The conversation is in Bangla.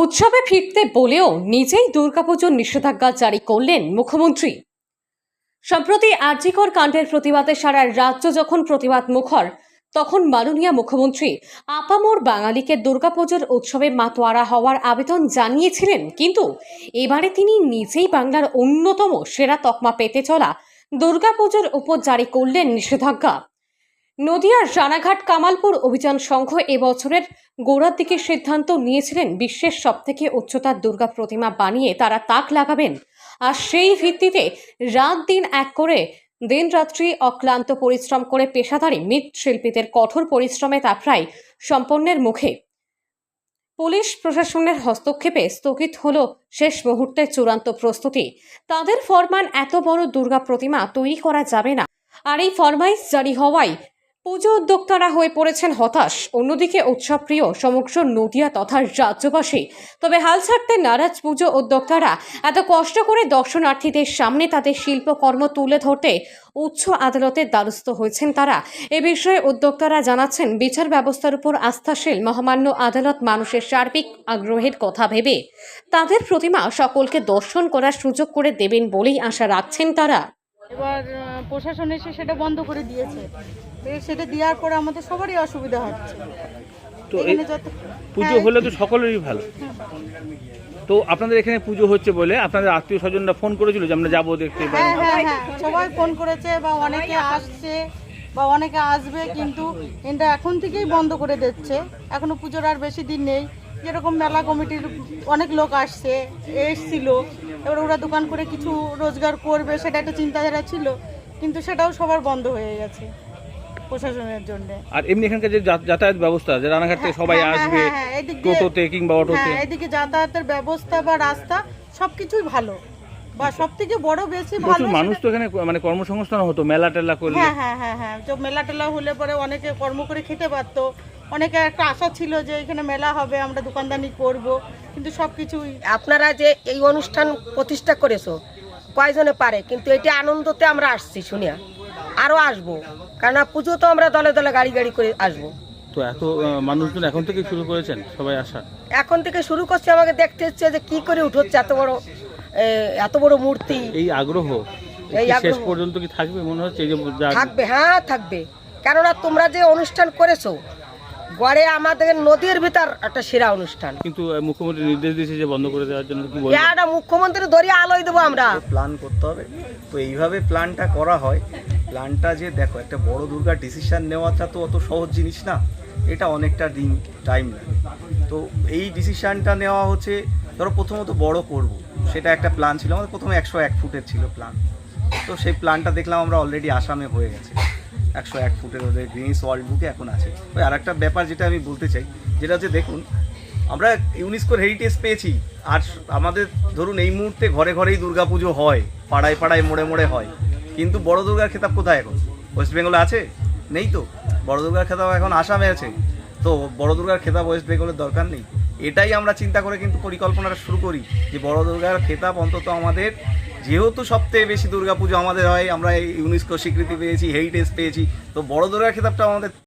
উৎসবে ফিরতে বলেও নিজেই দুর্গাপুজোর নিষেধাজ্ঞা জারি করলেন মুখ্যমন্ত্রী। সম্প্রতি আর্জিকর কাণ্ডের প্রতিবাদে সারা রাজ্য যখন প্রতিবাদ মুখর, তখন মাননীয় মুখ্যমন্ত্রী আপামোর বাঙালিকে দুর্গাপুজোর উৎসবে মাতোয়ারা হওয়ার আবেদন জানিয়েছিলেন, কিন্তু এবারে তিনি নিজেই বাংলার অন্যতম সেরা তকমা পেতে চলা দুর্গাপুজোর উপর জারি করলেন নিষেধাজ্ঞা। নদিয়ার রানাঘাট কামালপুর অভিযান সংঘ এবছরের গোড়ার দিকে সিদ্ধান্ত নিয়েছিলেন বিশ্বের সবথেকে উচ্চতার দুর্গা প্রতিমা বানিয়ে তারা তাক লাগাবেন। আর সেই ভিত্তিতে রাত দিন এক করে দিন রাত্রি অক্লান্ত পরিশ্রম করে পেশাদারী মৃৎশিল্পীদের কঠোর পরিশ্রমে তা প্রায় সম্পন্নের মুখে। পুলিশ প্রশাসনের হস্তক্ষেপে স্থগিত হল শেষ মুহূর্তের চূড়ান্ত প্রস্তুতি। তাদের ফরমান এত বড় দুর্গা প্রতিমা তৈরি করা যাবে না। আর এই ফরমাইশ জারি হওয়ায় পুজো উদ্যোক্তারা হয়ে পড়েছেন হতাশ। অন্যদিকে উৎসবপ্রিয় সমগ্র নদিয়া তথা রাজ্যবাসী। তবে হাল ছাড়তে নারাজ পুজো উদ্যোক্তারা। এত কষ্ট করে দর্শনার্থীদের সামনে তাদের শিল্পকর্ম তুলে ধরতে উচ্চ আদালতের দ্বারস্থ হয়েছেন তারা। এ বিষয়ে উদ্যোক্তারা জানাচ্ছেন, বিচার ব্যবস্থার উপর আস্থাশীল মহামান্য আদালত মানুষের সার্বিক আগ্রহের কথা ভেবে। তাদের প্রতিমা সকলকে দর্শন করার সুযোগ করে দেবেন বলেই আশা রাখছেন তারা। এবার প্রশাসন এসে সেটা বন্ধ করে দিয়েছে। সেটা দেওয়ার পরে আমাদের সবারই অসুবিধা হচ্ছে। তো পুজো হ্যাঁ, হলে তো সকলেরই ভালো। তো আপনাদের এখানে পুজো হচ্ছে বলে আপনাদের আত্মীয় স্বজনরা ফোন করেছিল যে আমরা যাব দেখতে হ্যাঁ হ্যাঁ হ্যাঁ। সবাই ফোন করেছে বা অনেকে আসছে বা অনেকে আসবে কিন্তু এটা এখন থেকেই বন্ধ করে দিচ্ছে। এখনও পুজোর আর বেশি দিন নেই। যেরকম মেলা কমিটির অনেক লোক আসছে এসছিল। এবার ওরা দোকান করে কিছু রোজগার করবে সেটা একটা চিন্তাধারা ছিল। কিন্তু সেটাও সবার বন্ধ হয়ে গেছে প্রশাসনের জন্য। আর এমনি এখানকার যে যা- যাতায়াত ব্যবস্থা যে রানাঘাট থেকে সবাই হ্যাঁ, হ্যাঁ, আসবে হ্যাঁ, হ্যাঁ, এদিক দিয়ে- টোটোতে কিংবা অটোতে। হ্যাঁ এদিকে যাতায়াতের ব্যবস্থা বা রাস্তা সবকিছুই ভালো। বা সব থেকে বড় বেশি ভালো প্রচুর মানুষ তো এখানে মানে কর্মসংস্থান হতো মেলা টেলা করলে। হ্যাঁ হ্যাঁ হ্যাঁ হ্যাঁ তো মেলা টেলা হলে পরে অনেকে কর্ম করে খেতে পারতো। অনেকে একটা আশা ছিল যে এখানে মেলা হবে আমরা দোকানদানি করব কিন্তু সবকিছুই আপনারা যে এই অনুষ্ঠান প্রতিষ্ঠা করেছ কয়জনে পারে? কিন্তু এটি আনন্দতে আমরা আসছি শুনিয়া। আরও আসব। কারণ পুজো তো আমরা দলে দলে গাড়ি গাড়ি করে আসব। তো এত মানুষজন এখন থেকে শুরু করেছেন? সবাই আসা? এখন থেকে শুরু করছে আমাকে দেখতে হচ্ছে যে কি করে উঠোচ্ছে এত বড় এত বড় মূর্তি। এই আগ্রহ এই শেষ পর্যন্ত কি থাকবে? মনে হচ্ছে থাকবে হ্যাঁ থাকবে। কেননা তোমরা যে অনুষ্ঠান করেছ গড়ে আমাদের নদীর ভিতর একটা সেরা অনুষ্ঠান। কিন্তু মুখ্যমন্ত্রী নির্দেশ দিয়েছে যে বন্ধ করে দেওয়ার জন্য কি বলবেন? একটা মুখ্যমন্ত্রী ধরে আলোয় দেবো আমরা। প্ল্যান করতে হবে। তো এইভাবে প্ল্যানটা করা হয়। প্ল্যানটা যে দেখো একটা বড় দুর্গার ডিসিশন নেওয়াটা তো অত সহজ জিনিস না। এটা অনেকটা দিন টাইম লাগে তো এই ডিসিশনটা নেওয়া হচ্ছে ধরো প্রথমত বড় করব। সেটা একটা প্ল্যান ছিল আমাদের প্রথমে একশো এক ফুটের ছিল প্ল্যান তো সেই প্ল্যানটা দেখলাম আমরা অলরেডি আসামে হয়ে গেছে। একশো এক ফুটের ওদের গ্রিনিস ওয়ার্ল্ড বুকে এখন আছে। ওই আর একটা ব্যাপার যেটা আমি বলতে চাই, যেটা হচ্ছে দেখুন, আমরা ইউনেস্কোর হেরিটেজ পেয়েছি, আর আমাদের ধরুন এই মুহূর্তে ঘরে ঘরেই দুর্গাপুজো হয়, পাড়ায় পাড়ায় মোড়ে মোড়ে হয়, কিন্তু বড় দুর্গার খেতাব কোথায় এখন? ওয়েস্ট বেঙ্গলে আছে? নেই তো। বড় দুর্গার খেতাব এখন আসামে আছে। তো বড় দুর্গার খেতাব ওয়েস্ট বেঙ্গলের দরকার নেই। এটাই আমরা চিন্তা করে কিন্তু পরিকল্পনাটা শুরু করি, যে বড় দুর্গার খেতাব অন্তত আমাদের যেহেতু সবথেকে বেশি দুর্গাপুজো আমাদের হয়, আমরা এই ইউনেস্কো স্বীকৃতি পেয়েছি হেরিটেজ পেয়েছি, তো বড় দুর্গা খেতাবটা আমাদের